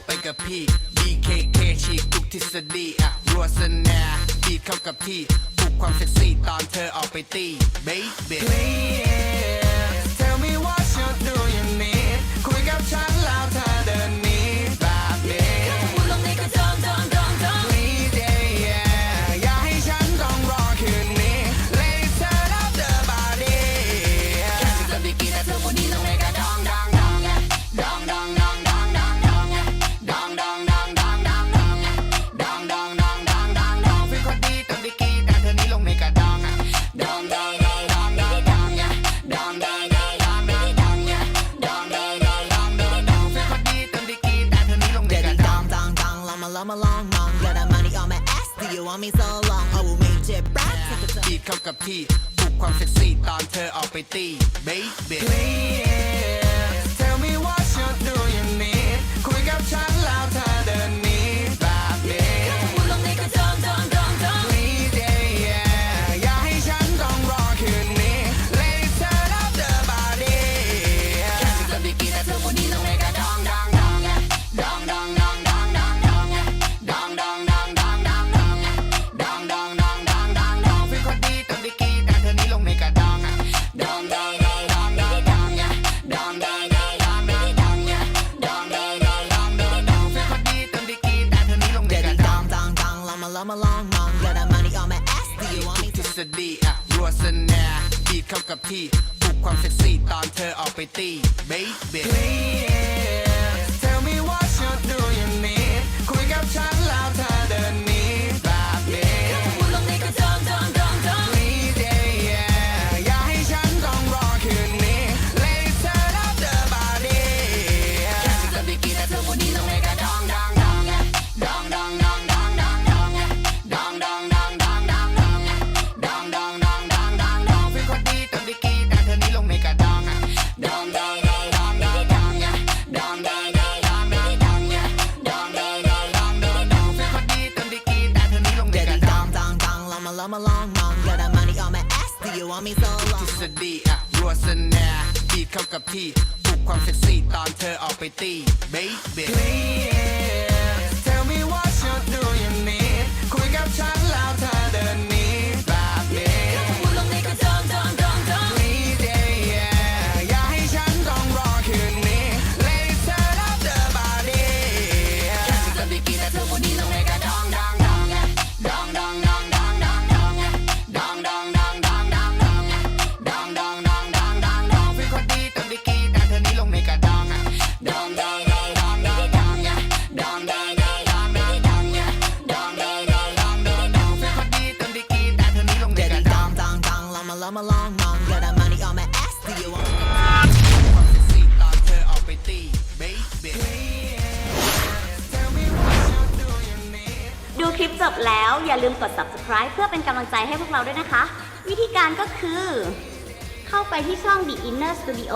กไปกับพี่ BKK ฉีกทุกทฤษฎีอะรัวสนาดีเข้ากับที่ปลุกความเซ็กซี่ตอนเธอออกไปตีเบสเบส want me so long เอาไม่เจ็บปรักดีดเข้ากับที่ปลุกความเซ็กซี่ตอนเธอออกไปตีเบสเบส on, I'm a long mom. Got that money on my ass, do you want ทุ me ก to ทฤษฎีอะรัวสแนาบีดเข้ากับที่ปลุกความเซ็กซี่ตอนเธอออกไปตีเบสเบ play? me so ทฤ long ษฎีอะรัวสนาบีดเข้ากับที่ปลุกความเซ็กซี่ตอนเธอออกไปตี baby I'm along mom got a money on my ass do you want ดูคลิปจบแล้วอย่าลืมกด subscribe เพื่อเป็นกำลังใจให้พวกเราด้วยนะคะ วิธีการก็คือ เข้าไปที่ช่อง The Inner Studio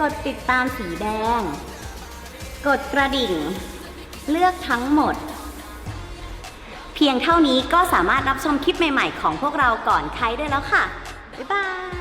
กดติดตามสีแดง กดกระดิ่ง เลือกทั้งหมด เพียงเท่านี้ก็สามารถรับชมคลิปใหม่ ๆ ของพวกเราก่อนใครได้แล้วค่ะ 拜拜。